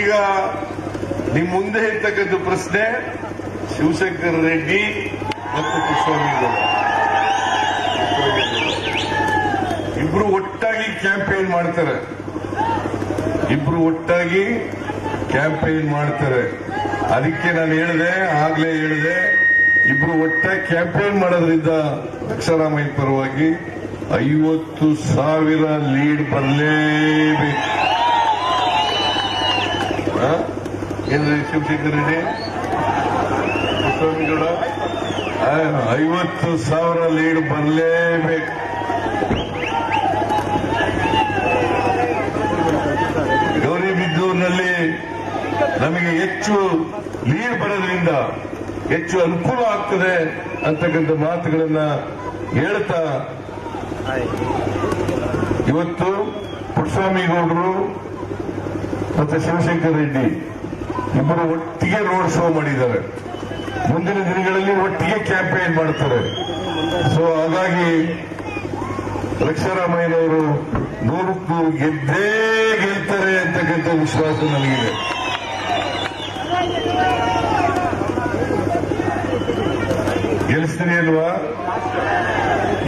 ಈಗ ನಿಮ್ ಮುಂದೆ ಇರ್ತಕ್ಕಂಥ ಪ್ರಶ್ನೆ ಶಿವಶಂಕರ ರೆಡ್ಡಿ ಮತ್ತು ಕುಸ್ವಾಮಿ ಇಬ್ರು ಒಟ್ಟಾಗಿ ಕ್ಯಾಂಪೇನ್ ಮಾಡ್ತಾರೆ. ಇಬ್ರು ಒಟ್ಟಾಗಿ ಕ್ಯಾಂಪೇನ್ ಮಾಡ್ತಾರೆ. ಅದಕ್ಕೆ ನಾನು ಹೇಳಿದೆ, ಆಗ್ಲೇ ಹೇಳಿದೆ, ಇಬ್ರು ಒಟ್ಟಾಗಿ ಕ್ಯಾಂಪೇನ್ ಮಾಡೋದ್ರಿಂದ ಅಕ್ಷರಾಮಯ್ಯ ಪರವಾಗಿ ಐವತ್ತು ಸಾವಿರ ಲೀಡ್ ಬರಲೇಬೇಕು. ಆ? ಏನ್ರಿ ಶಿವಶಂಕರ್ ರೆಡ್ಡಿ ಸ್ವಾಮಿಗೌಡ ಐವತ್ತು ಸಾವಿರ ಲೀಡ್ ಬರಲೇಬೇಕು. ಗೌರಿಬಿದ್ದೂರಿನಲ್ಲಿ ನಮಗೆ ಹೆಚ್ಚು ಲೀಡ್ ಬರೋದ್ರಿಂದ ಹೆಚ್ಚು ಅನುಕೂಲ ಆಗ್ತದೆ ಅಂತಕ್ಕಂಥ ಮಾತುಗಳನ್ನ ಹೇಳ್ತಾ ಇವತ್ತು ಪುಟ್ಟಸ್ವಾಮಿಗೌಡರು ಮತ್ತೆ ಶಿವಶಂಕರ್ ರೆಡ್ಡಿ ಇಬ್ಬರು ಒಟ್ಟಿಗೆ ರೋಡ್ ಶೋ ಮಾಡಿದ್ದಾರೆ. ಮುಂದಿನ ದಿನಗಳಲ್ಲಿ ಒಟ್ಟಿಗೆ ಕ್ಯಾಂಪೇನ್ ಮಾಡ್ತಾರೆ. ಸೊ ಹಾಗಾಗಿ ಲಕ್ಷರಾಮಯ್ಯನವರು ನೂರಕ್ಕೂ ಗೆದ್ದೇ ಗೆಲ್ತಾರೆ ಅಂತಕ್ಕಂಥ ವಿಶ್ವಾಸ ನನಗಿದೆ. ಗೆಲ್ಲಿಸ್ತೀನಿ ಅಲ್ವಾ?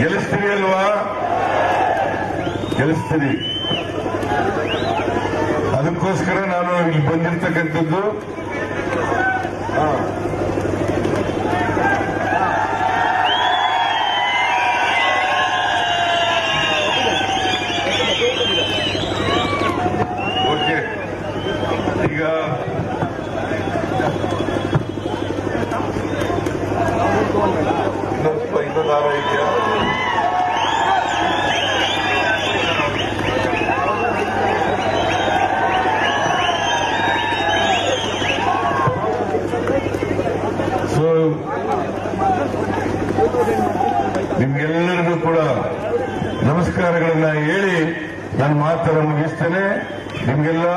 ಗೆಲ್ಲಿಸ್ತೀನಿ ಅಲ್ವಾ? ಗೆಲ್ಲಿಸ್ತೀನಿ ಅದಕ್ಕೋಸ್ಕರ ನಾನು ಇಲ್ಲಿ ಬಂದಿರತಕ್ಕಂಥದ್ದು. ಓಕೆ. ಈಗ ಇನ್ನೊಂದು ಐದು ಆರ ನನ್ನ ಮಾತನ್ನು ಮುಗಿಸ್ತೇನೆ. ನಿಮ್ಗೆಲ್ಲ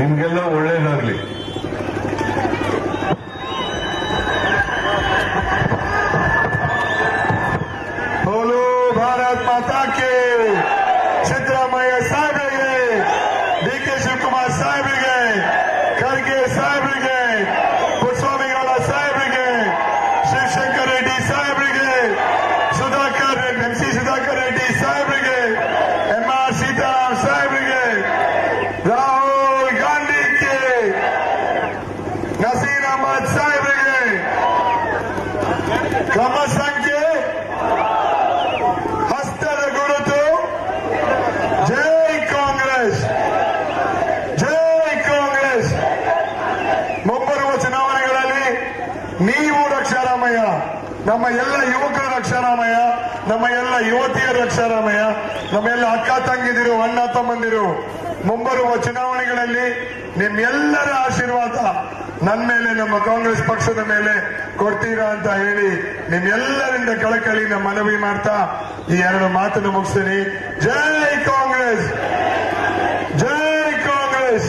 ನಿಮ್ಗೆಲ್ಲ ಒಳ್ಳೇದಾಗ್ಲಿ. ಬೋಲು ಭಾರತ್ ಮಾತಾಕ್ಕೆ ಸಿದ್ದರಾಮಯ್ಯ ಸಾಹೇಬರಿಗೆ, ಡಿ ಕೆ ಶಿವಕುಮಾರ್ ಸಾಹೇಬರಿಗೆ, ಖರ್ಗೆ ಸಾಹೇಬರಿಗೆ ಸಂಖ್ಯೆ ಹಸ್ತದ ಗುರುತು. ಜೈ ಕಾಂಗ್ರೆಸ್. ಜೈ ಕಾಂಗ್ರೆಸ್. ಮುಂಬರುವ ಚುನಾವಣೆಗಳಲ್ಲಿ ನೀವು ರಕ್ಷಾರಾಮಯ್ಯ, ನಮ್ಮ ಎಲ್ಲ ಯುವಕರ ರಕ್ಷಾರಾಮಯ್ಯ, ನಮ್ಮ ಎಲ್ಲ ಯುವತಿಯರ ರಕ್ಷಾರಾಮಯ್ಯ, ನಮ್ಮ ಎಲ್ಲ ಅಕ್ಕ ತಂಗಿದಿರು, ಅಣ್ಣ ತಮ್ಮಂದಿರು, ಮುಂಬರುವ ಚುನಾವಣೆಗಳಲ್ಲಿ ನಿಮ್ಮೆಲ್ಲರ ಆಶೀರ್ವಾದ ನನ್ನ ಮೇಲೆ, ನಮ್ಮ ಕಾಂಗ್ರೆಸ್ ಪಕ್ಷದ ಮೇಲೆ ಕೊಡ್ತೀರಾ ಅಂತ ಹೇಳಿ ನಿಮ್ಮೆಲ್ಲರಿಂದ ನಮ್ಮ ಮನವಿ ಮಾಡ್ತಾ ಈ ಎರಡು ಮಾತನ್ನು ಮುಗಿಸ್ತೀನಿ. ಜೈ ಕಾಂಗ್ರೆಸ್! ಜೈ ಕಾಂಗ್ರೆಸ್!